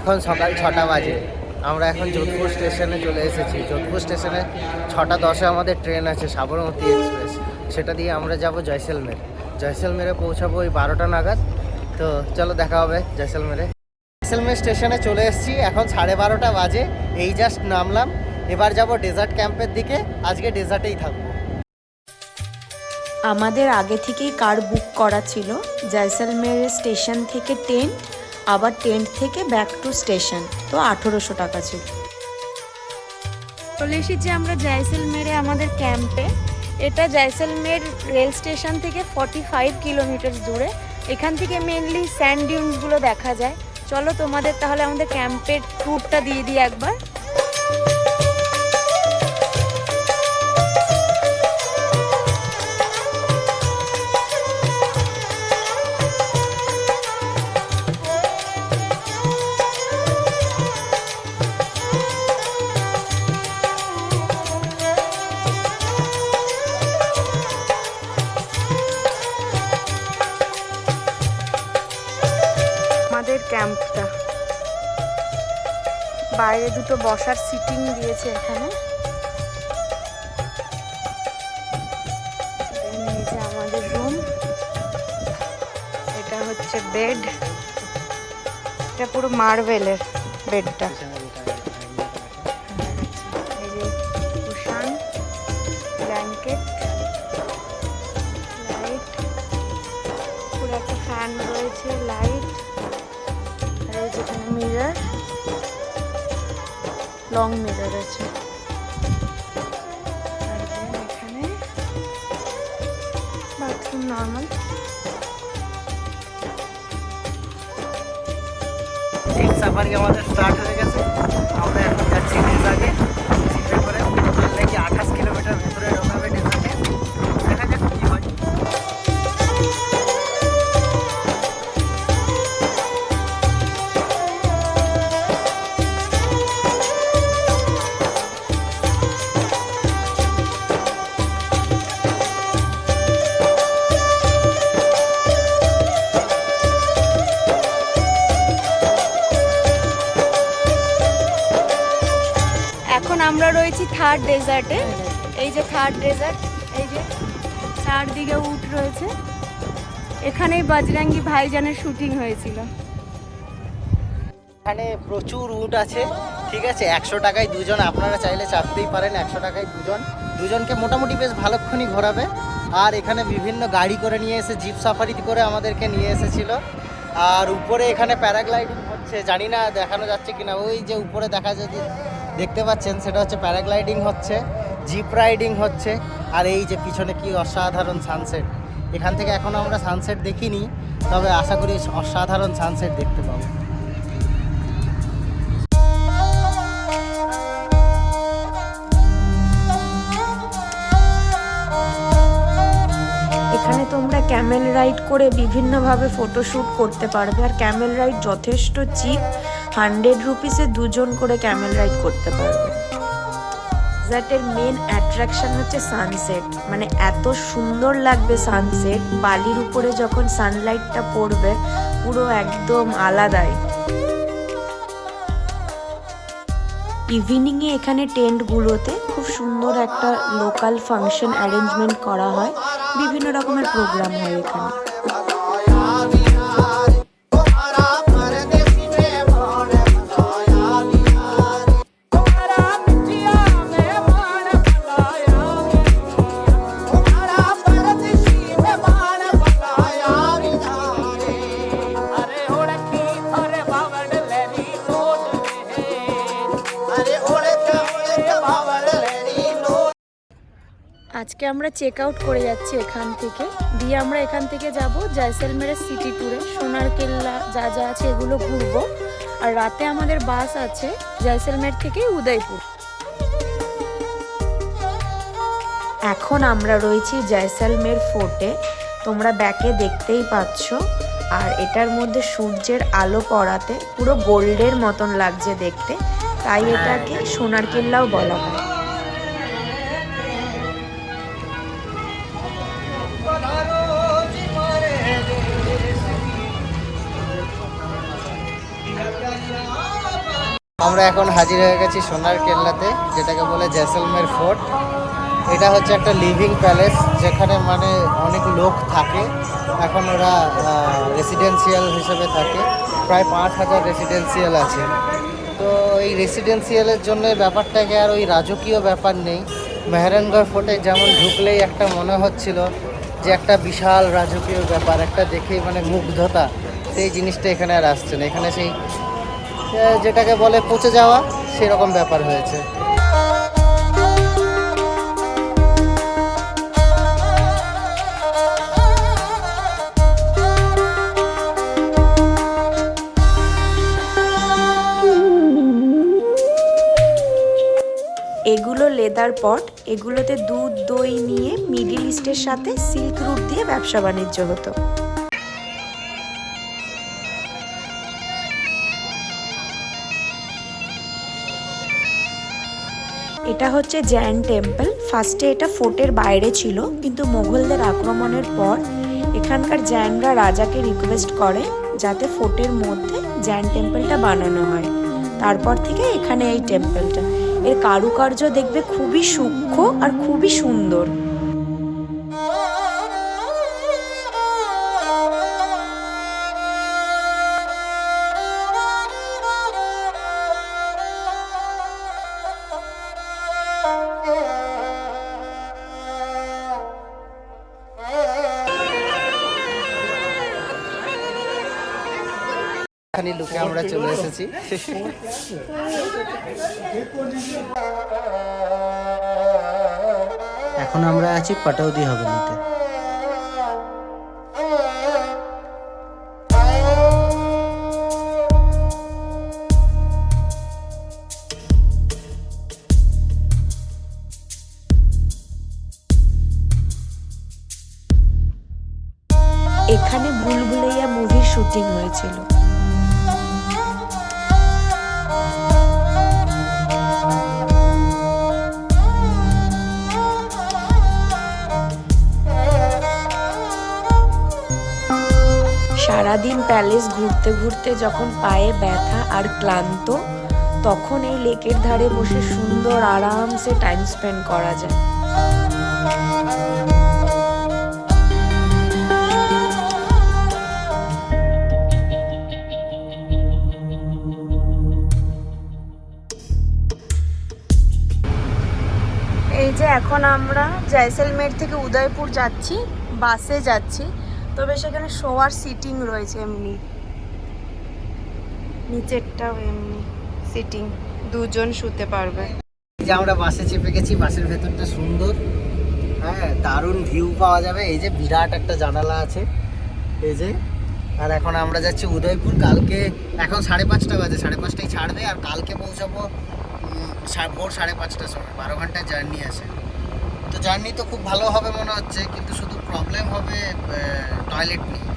এখন সকাল ছটা বাজে। আমরা এখন যোধপুর স্টেশনে চলে এসেছি। যোধপুর স্টেশনে ছটা দশে আমাদের ট্রেন আছে, সাবরমতী এক্সপ্রেস। সেটা দিয়ে আমরা যাব জয়সলমের। জয়সলমেরে পৌঁছাবো ওই বারোটা নাগাদ। তো চলো দেখা হবে জয়সলমেরে। জয়সলমের স্টেশনে চলে এসেছি। এখন সাড়ে বারোটা বাজে। এই জাস্ট নামলাম। এবার যাব ডেজার্ট ক্যাম্পের দিকে। আজকে ডেজার্টেই থাকব। আমাদের আগে থেকেই কার বুক করা ছিল। জয়সলমের স্টেশন থেকে টেন্ট আবার টেন্ট থেকে ব্যাক টু স্টেশন, তো আঠেরোশো টাকা ছিল। চলে এসেছি আমরা জয়সলমেরে আমাদের ক্যাম্পে। এটা জয়সলমের রেল স্টেশন থেকে ফর্টি ফাইভ কিলোমিটার দূরে। এখান থেকে মেনলি স্যান্ড ডিউনসগুলো দেখা যায়। চলো তোমাদের তাহলে আমাদের ক্যাম্পের ট্যুরটা দিয়ে দিই একবার। আমাদের ক্যাম্পটা। বাইরে দুটো বসার সিটিং দিয়েছে এখানে। এই আমাদের রুম এটা হচ্ছে বেড এটা পুরো মার্বেলের বেডটা ব্ল্যাঙ্কেট লাইট পুরো একটা ফ্যান রয়েছে লাইট আর এখানে মিরার লং মিরার আছে। এখানে বাথরুম নর্মাল সাফারি আমাদের স্টার্ট হয়ে আমরা রয়েছি থার্ড ডেজার্টে এই যে থার্ড ডেজার্ট এই যে চারদিকে উট রয়েছে। এখানেই বজরাঙ্গি ভাইজানের শুটিং হয়েছিল। এখানে প্রচুর উট আছে, ঠিক আছে? একশো টাকায় দুজন, আপনারা চাইলে চাপতেই পারেন, একশো টাকায় দুজন। দুজনকে মোটামুটি বেশ ভালোক্ষণই ঘোরাবে। আর এখানে বিভিন্ন গাড়ি করে নিয়ে এসে জিপ সাফারি করে আমাদেরকে নিয়ে এসেছিল। আর উপরে এখানে প্যারাগ্লাইডিং হচ্ছে, জানি না দেখানো যাচ্ছে কিনা, ওই যে উপরে দেখা যদি দেখতে পাচ্ছেন, সেটা হচ্ছে প্যারাগ্লাইডিং হচ্ছে, জিপ রাইডিং হচ্ছে, আর এই যে পিছনে কি অসাধারণ সানসেট। এখান থেকে এখনও আমরা সানসেট দেখিনি, তবে আশা করি অসাধারণ সানসেট দেখতে পাবো। এখানে তোমরা ক্যামেল রাইড করে বিভিন্নভাবে ফটোশ্যুট করতে পারবে, আর ক্যামেল রাইড যথেষ্ট চিপ। হান্ড্রেড রুপিসে দুজন করে ক্যামেল রাইড করতে পারবে। ডেজার্টের মেন অ্যাট্রাকশন হচ্ছে সানসেট মানে এত সুন্দর লাগবে সানসেট বালির উপরে যখন সানলাইটটা পড়বে, পুরো একদম আলাদাই। ইভিনিংয়ে এখানে টেন্টগুলোতে খুব সুন্দর একটা লোকাল ফাংশন অ্যারেঞ্জমেন্ট করা হয়। বিভিন্ন রকমের প্রোগ্রাম হয় এখানে। আজকে আমরা চেক আউট করে যাচ্ছি এখান থেকে। দিয়ে আমরা এখান থেকে যাব জয়সলমেরের সিটি ট্যুরে সোনার কেল্লা যা যা আছে এগুলো ঘুরবো। আর রাতে আমাদের বাস আছে জয়সলমের থেকে উদয়পুর। এখন আমরা রয়েছি জয়সলমের ফোর্টে তোমরা ব্যাকে দেখতেই পাচ্ছ। আর এটার মধ্যে সূর্যের আলো পড়াতে পুরো গোল্ডের মতন লাগছে দেখতে। তাই এটাকে সোনার কেল্লাও বলা হয়। আমরা এখন হাজির হয়ে গেছি সোনার কেল্লাতে, যেটাকে বলে জেসলমের ফোর্ট। এটা হচ্ছে একটা লিভিং প্যালেস, যেখানে মানে অনেক লোক থাকে। এখন ওরা রেসিডেন্সিয়াল হিসেবে থাকে। প্রায় পাঁচ হাজার রেসিডেন্সিয়াল আছে। তো এই রেসিডেন্সিয়ালের জন্য ব্যাপারটাকে আর ওই রাজকীয় ব্যাপার নেই। মেহরানগড় ফোর্টে যেমন ঢুকলেই একটা মনে হচ্ছিল যে একটা বিশাল রাজকীয় ব্যাপার, একটা দেখেই মানে মুগ্ধতা। সেই জিনিসটা এখানে আর আসছে না। এখানে সেই যেটাকে বলে পচে যাওয়া, সেরকম ব্যাপার হয়েছে। এগুলো লেদার পট, এগুলোতে দুধ, দই নিয়ে মিডিল ইস্টের সাথে সিল্ক রুট দিয়ে ব্যবসা বাণিজ্য হতো। এটা হচ্ছে জ্যান টেম্পল। ফার্স্টে এটা ফোর্টের বাইরে ছিল, কিন্তু মোগলদের আক্রমণের পর এখানকার জ্যানরা রাজাকে রিকোয়েস্ট করে যাতে ফোর্টের মধ্যে জ্যান টেম্পলটা বানানো হয়। তারপর থেকে এখানে এই টেম্পলটা। এর কারুকার্য দেখবে খুবই সূক্ষ্ম আর খুবই সুন্দর। এখানে লুকে আমরা চলে এসেছি। এখন আমরা আছি পাটৌদি হাভেলিতে এখানে বুলবুলাইয়া মুভির শুটিং হয়েছিল। সারাদিন প্যালেস ঘুরতে ঘুরতে যখন পায়ে ব্যথা আর ক্লান্ত, তখন এই লেকের ধারে বসে সুন্দর আরামসে টাইম স্পেন্ড করা যায়। এই যে এখন আমরা জয়সলমের থেকে উদয়পুর যাচ্ছি, বাসে যাচ্ছি। তবে সেখানে শোয়ার সিটিং রয়েছে এমনি। নিচেরটাও এমনি সিটিং দুজন শুতে পারবে। যে আমরা বাসে চেপে গেছি, বাসের ভেতরটা সুন্দর। হ্যাঁ দারুণ ভিউ পাওয়া যাবে। এই যে বিরাট একটা জানালা আছে। এই যে, আর এখন আমরা যাচ্ছি উদয়পুর। কালকে, এখন সাড়ে পাঁচটা বাজে, সাড়ে পাঁচটায় ছাড়বে। আর কালকে পৌঁছাবো ভোর সাড়ে পাঁচটার সময়। বারো ঘণ্টার জার্নি আছে। তো জার্নি তো খুব ভালো হবে মনে হচ্ছে কিন্তু শুধু প্রবলেম হবে টয়লেট নিয়ে।